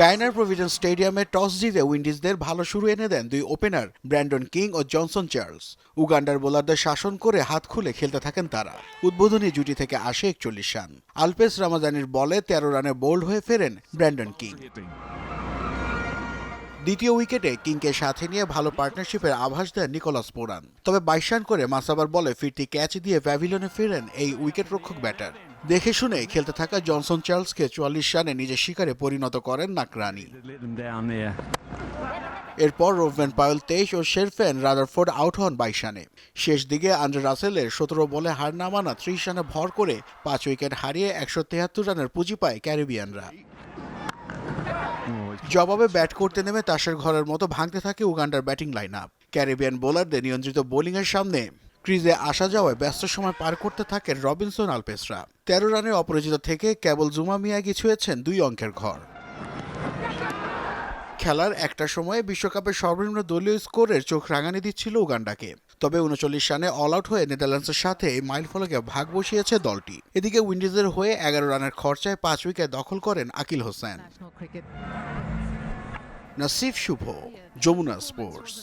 গায়নার provision স্টেডিয়ামে toss জিতে উইন্ডিজদের ভালো শুরু এনে দেন দুই ওপেনার, ব্র্যান্ডন কিং ও জনসন চার্লস। উগান্ডার বোলারদের শাসন করে হাত খুলে খেলতে থাকেন তারা। উদ্বোধনী জুটি থেকে আসে একচল্লিশ রান। আলপেস রামাজানির বলে তেরো রানে বোল্ড হয়ে ফেরেন ব্র্যান্ডন কিং। দ্বিতীয় উইকেটে কিংকে সাথে নিয়ে ভালো পার্টনারশিপের আভাস দেন নিকোলাস পোরান তবে বাইশ রান করে মাসাবার বলে ফিরতি ক্যাচ দিয়ে প্যাভিলিয়নে ফেরেন এই উইকেট রক্ষক ব্যাটার। দেখে শুনে খেলতে থাকা জনসন চার্লসকে চুয়াল্লিশ রানে নিজের শিকারে পরিণত করেন নাকরানি. এরপর রোভেন পায়েল তেইশ ও শেরফেন রাদারফোর্ড আউট হন বাইশ রানে শেষ দিকে আন্দ্রে রাসেলের সতেরো বলে হার না মানা ত্রিশ রানে ভর করে পাঁচ উইকেট হারিয়ে একশো তেহাত্তর রানের পুঁজি পায় ক্যারিবিয়ানরা। জবাবে ব্যাট করতে নেমে তাসের ঘরের মতো ভাঙতে থাকে উগান্ডার ব্যাটিং লাইন আপ ক্যারিবিয়ান বোলারদের নিয়ন্ত্রিত বোলিংয়ের সামনে ক্রিজে আসা যাওয়ায় ব্যস্ত সময় পার করতে থাকেন রবিনসন আলপেসরা। তেরো রানের অপরাজিত থেকে কেবল জুমা মিয়াগি ছুঁয়েছেন দুই অঙ্কের ঘর। খেলার একটা সময়ে বিশ্বকাপের সর্বনিম্ন দলীয় স্কোরের চোখ রাঙানি দিচ্ছিল উগান্ডাকে। তবে উনচল্লিশ রানে অল আউট হয়ে নেদারল্যান্ডসের সাথে এই মাইল ফলকে ভাগ বসিয়েছে দলটি। এদিকে উইন্ডিজের হয়ে এগারো রানের খরচায় পাঁচ উইকেট দখল করেন Akeal Hosein. Nasif Shuvo Jamuna sports.